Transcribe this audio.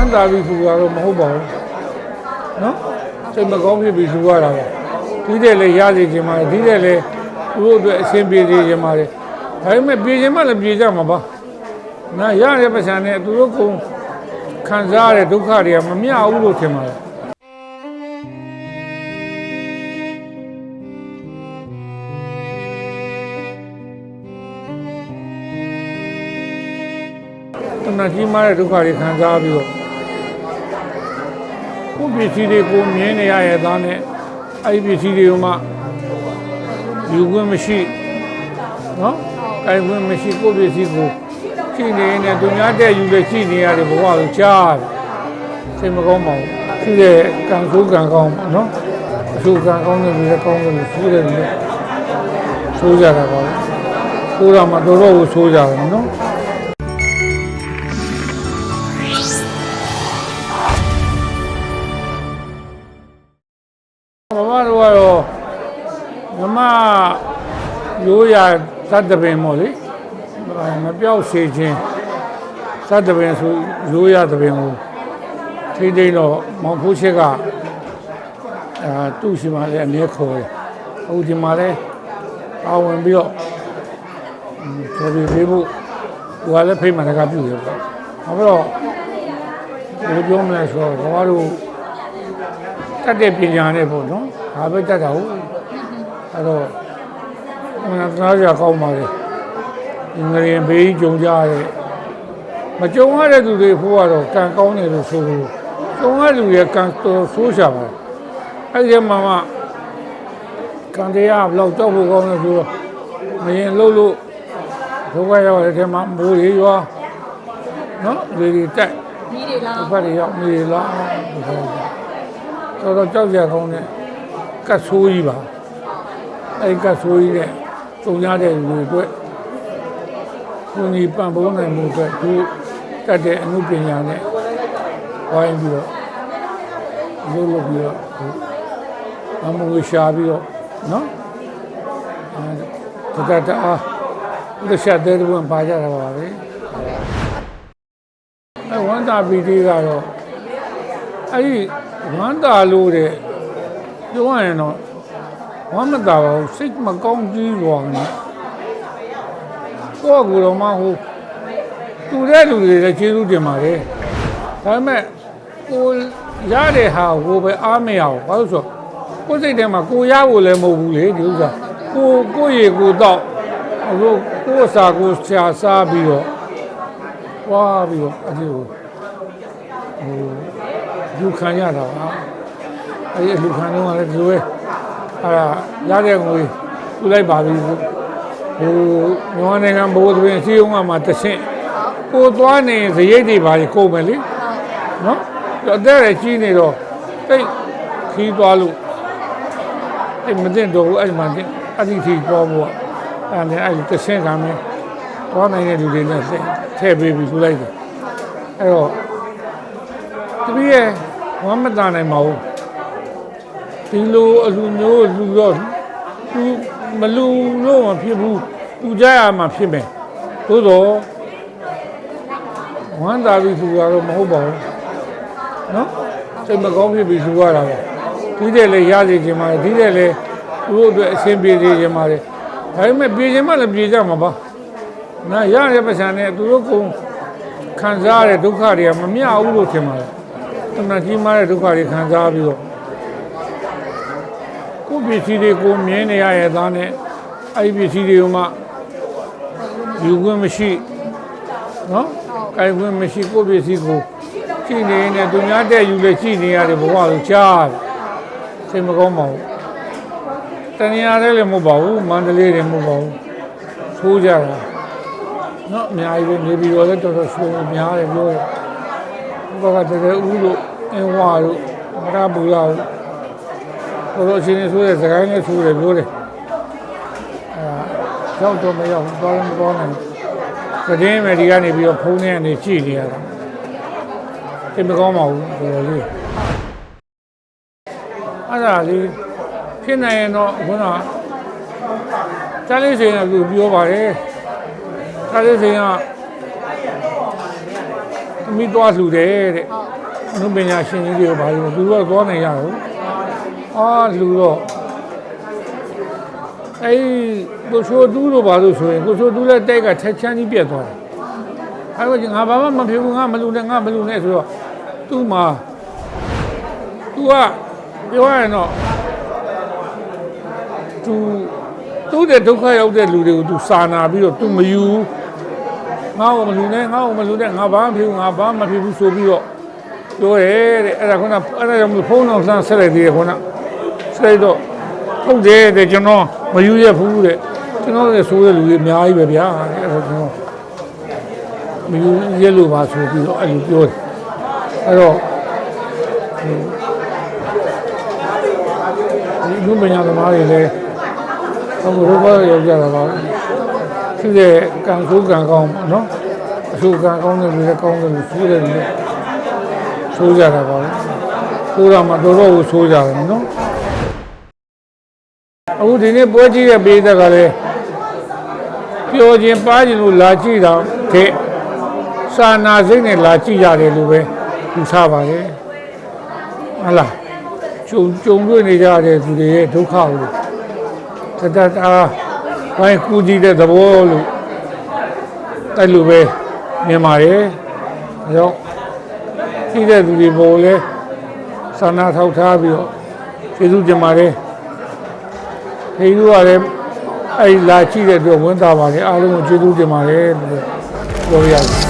မ်းသာပြီသူကတော့မဟုတ်ပါဘူးနော်စိတ်မကောင်းဖြစ်ပြီသူရတာပဲဒီတဲ့လေရစီခြင်းပါတယ်ဒီတဲ့လေသူတို့အတွက်အဆင်ပြေစေခြင်းပါတယ်ဒါပေမဲ့ပြေခြင်းမှလည်းပြေကြမှာပါနာရရတဲ့ပစံနဲ့သူတို့ကုန်ခံစားရတဲ့ဒုက္ခတွေကမမျှဘူးလို့ထင်ပါတယ်တဏှာကြီးမားတဲ့ဒုက္ခတွေခံစားပြီးတော့ ကိုယ်ပစ္စည်းတွေကိုမြင်နေရရဲ့သားနဲ့အဲ့ဒီပစ္စည်းတွေကမှယူခွင့်မရှိနော်ကိုင်ခွင့်မရှိကိုယ်ပစ္စည်းကိုကြည့်နေရင်လည်းသူများတဲ့ယူလေကြည့်နေရတယ်ဘဝကိုကြားတယ်စိတ်မကောင်းပါဘူးရှိတဲ့ကံဆိုးကံကောင်းပါနော်အဆိုးကံကောင်းတဲ့လူလည်းကောင်းတယ်လို့ဆိုတယ်လို့ဆိုကြတာပါပဲဆိုးတာမှတော်တော်ကိုဆိုးကြတယ်နော် မမတို့ကတော့မမရိုးရာသတ္တပင်မို့လေအဲမပြောက်စေခြင်းသတ္တပင်ဆိုရိုးရာသပင်ကိုထိမ့်သိမ်းတော့မောင်ဖိုးချက်ကအာသူ့ရှိမှလည်းအနေခေါ်တယ်အခုဒီမှာလည်းပါဝင်ပြီးတော့ဆိုပြီးပေးဖို့ဟိုကလည်းဖိတ်မှတကပြုတယ်ပေါ့နောက်ပြီးတော့ဘယ်လိုပြောမလဲဆိုတော့ဘာလို့ တတ်တဲ့ပညာနဲ့ပေါ့နော်ဒါပဲတတ်တာဟုတ်အဲ့တော့မနာသားကြကောင်းပါလေဒီငရင်ဘေးကြုံကြရတယ်မကြုံရတဲ့သူတွေဖို့ကတော့ကံကောင်းတယ်လို့ဆိုလို့ကြုံရတဲ့လူတွေကကံတော်ဆိုးရှာပါတယ်အဲ့ဒီမှာမှကံတရားဘယ်လောက်ကြောက်ဖို့ကောင်းလဲဆိုတော့မရင်လှုပ်လို့ဒုက္ခရောက်တဲ့ထဲမှာမိုးတွေရွာနော်လေတွေတက်မိတွေလားတစ်ဖက်တွေရောက်နေလားဒီလို တော်တော်ကြောက်ကြကောင်းတဲ့ကတ်ဆိုးကြီးပါအဲဒီကတ်ဆိုးကြီးနဲ့တုံရတဲ့လူတွေအတွက်ကိုကြီးပံ့ပိုးနိုင်မှုအတွက်သူတတ်တဲ့အမှုပညာနဲ့ဝိုင်းပြီးတော့လုပ်လုပ်ပြီးတော့အမှုကိုရှာပြီးတော့နော်အဲတတတအားဒီချက်တဲ့ဝင်ပါကြတာပါပဲအဲဝန်တာပီတီကတော့အဲ့ဒီ ဝန်တာလို့တဲ့ပြောရရင်တော့ဝမ်းမတာပါဘူးစိတ်မကောင်းကြီးစွာနဲ့ကိုယ့်ကိုယ်တော်မှဟိုတူတဲ့လူတွေလည်းကျေးဇူးတင်ပါတယ်ဒါပေမဲ့ကိုရတဲ့ဟာကိုပဲအားမရဘူးဘာလို့ဆိုကိုယ်စိတ်ထဲမှာကိုရဖို့လည်းမဟုတ်ဘူးလေဒီဥစ္စာကိုကိုရေကိုတော့ဟိုကိုယ်စာကိုရှာစားပြီးတော့ွားပြီးတော့အဲ့ဒီကိုဟို လူခံရတာပါအဲ့ဒီလူခံတော့လည်းဒီလိုပဲအဲ့ဒါရတဲ့ငွေသူလိုက်ပါပြီဟိုမြန်မာနိုင်ငံဘိုးတွင်စီးအောင်မှာတဆင့်ကိုသွားနေဇရိတ်တွေပါကုန်မယ်လေနော်အသက်ရကြီးနေတော့တိတ်ခီးသွားလို့အဲ့မတင်တော့ဘူးအဲ့မှာတင်အတိထိသွားဖို့အဲ့ဒါအဲ့ဒီတဆင့်ကမ်းသွားနိုင်တဲ့လူတွေနဲ့ထည့်ပေးပြီးသူလိုက်တယ်အဲ့တော့သူရဲ့ ဝမ်းမတန်နိုင်ပါဘူးဒီလိုအလူမျိုးလူတော့သူမလူလို့မဖြစ်ဘူးသူကြရမှာဖြစ်မယ်သို့တော့ဝမ်းသာပြီသူကတော့မဟုတ်ပါဘူးနော်စိတ်မကောင်းဖြစ်ပြီသူရတာပဲဒီတဲ့လေရစီခြင်းပါတယ်ဒီတဲ့လေသူတို့အတွက်အဆင်ပြေစေခြင်းပါတယ်ဒါပေမဲ့ပြေခြင်းမှလည်းပြေကြမှာပါနာရရတဲ့ပစံနဲ့သူတို့ကုန်ခံစားရတဲ့ဒုက္ခတွေကမမျှဘူးလို့ထင်ပါတယ် တဏှာကြီးမားတဲ့ဒုက္ခတွေခံစားပြီးတော့ကိုယ်ပစ္စည်းတွေကိုမြင်နေရရဲ့သားနဲ့အဲ့ဒီပစ္စည်းတွေကမှယူခွင့်မရှိနော်ကိုင်ခွင့်မရှိကိုယ်ပစ္စည်းကိုကြည့်နေရင်လည်းသူများတဲ့ယူလေကြည့်နေရတယ်ဘဝကိုကြားတယ်စိတ်မကောင်းပါဘူးတဏှာလည်းလည်းမဟုတ်ပါဘူးမန္တလေးလည်းမဟုတ်ပါဘူးဆိုးကြတာနော်အများကြီးပဲနေပြီးတော့လည်းတော်တော်ဆိုးများတယ်ပြောတယ်ဘုရားကတကယ်ဦးလို့ အင်းဝါလို့မရဘူးလားတော်တော်ရှင်နေဆိုးတဲ့စကိုင်းနဲ့ဆိုးတယ်ပြောတယ်အဲရောက်တော့မရောက်ဘူးသွားလည်းမသွားနိုင်ဘူးသတင်းမယ်ဒီကနေပြီးတော့ဖုန်းထဲကနေကြည့်နေရတာစိတ်မကောင်းပါဘူးတော်တော်လေးအဲ့ဒါလေးဖြစ်နိုင်ရင်တော့ခုနကကြားလေးစင်ကသူပြောပါတယ်ကြားလေးစင်ကတအမိသွားလှူတယ်တဲ့အ နုပညာရှင်ကြီးတွေကဘာလို့သူတို့ကသွားနေရတော့အာလူတော့အဲ့ကိုချိုတူးတို့ဘာလို့ဆိုရင်ကိုချိုတူးလက်တိုက်ကထက်ချမ်းကြီးပြတ်သွားတယ်အဲ့တော့ငါဘာမှမဖြစ်ဘူးငါမလူနဲ့ငါမလူနဲ့ဆိုတော့သူ့မှာသူကပြောရရင်တော့သူသူ့တဲ့ဒုက္ခရောက်တဲ့လူတွေကိုသူစာနာပြီးတော့သူမယူငါ့ကိုမလူနဲ့ငါ့ကိုမလူနဲ့ငါဘာမှမဖြစ်ဘူးငါဘာမှမဖြစ်ဘူးဆိုပြီးတော့ ပြောတယ်တဲ့အဲ့ဒါခုနအဲ့ဒါကြောင့်မလို့ဖုန်းတော်ဆန်းဆက်လိုက်သေးတယ်ခုနဆက်လိုက်တော့ဟုတ်တယ်တဲ့ကျွန်တော်မယူရဘူးတဲ့ကျွန်တော်လည်းဆိုးရလူတွေအများကြီးပဲဗျာတဲ့အဲ့ဒါကျွန်တော်မယူရလို့ပါဆိုပြီးတော့အဲ့လိုပြောတယ်အဲ့တော့ဒီလူမညာသမားတွေလည်းဟိုဘရောရောက်ကြတာပါသူတဲ့ကံဆိုးကံကောင်းပေါ့နော်အဆိုးကံကောင်းတဲ့လူလည်းကောင်းတယ်လို့ဆိုးတယ်လို့ ဆိုးကြတာပါလေဆိုးတာမှတော်တော်ကိုဆိုးကြတယ်နော်အခုဒီနေ့ပွဲကြီးတဲ့ပေးသက်ကလည်းပျော်ခြင်းပါခြင်းလို့လာကြည့်တာတဲ့စာနာစိတ်နဲ့လာကြည့်ရတယ်လို့ပဲယူဆပါတယ်ဟုတ်လားကြုံကြုံတွေ့နေကြတဲ့သူတွေရဲ့ဒုက္ခကိုတတတာဘိုင်းကူကြည့်တဲ့သဘောလို့အဲ့လိုပဲမြင်ပါတယ်အဲတော့ ရှိတဲ့သူတွေပေါ်လဲဆန္ဒထောက်ထားပြီးတော့ကျေးဇူးတင်ပါတယ်ခေယူကလည်းအဲ့ဒီလာကြည့်တဲ့အတွက်ဝန်တာပါတယ်အားလုံးကိုကျေးဇူးတင်ပါတယ်လို့ပြောရစီ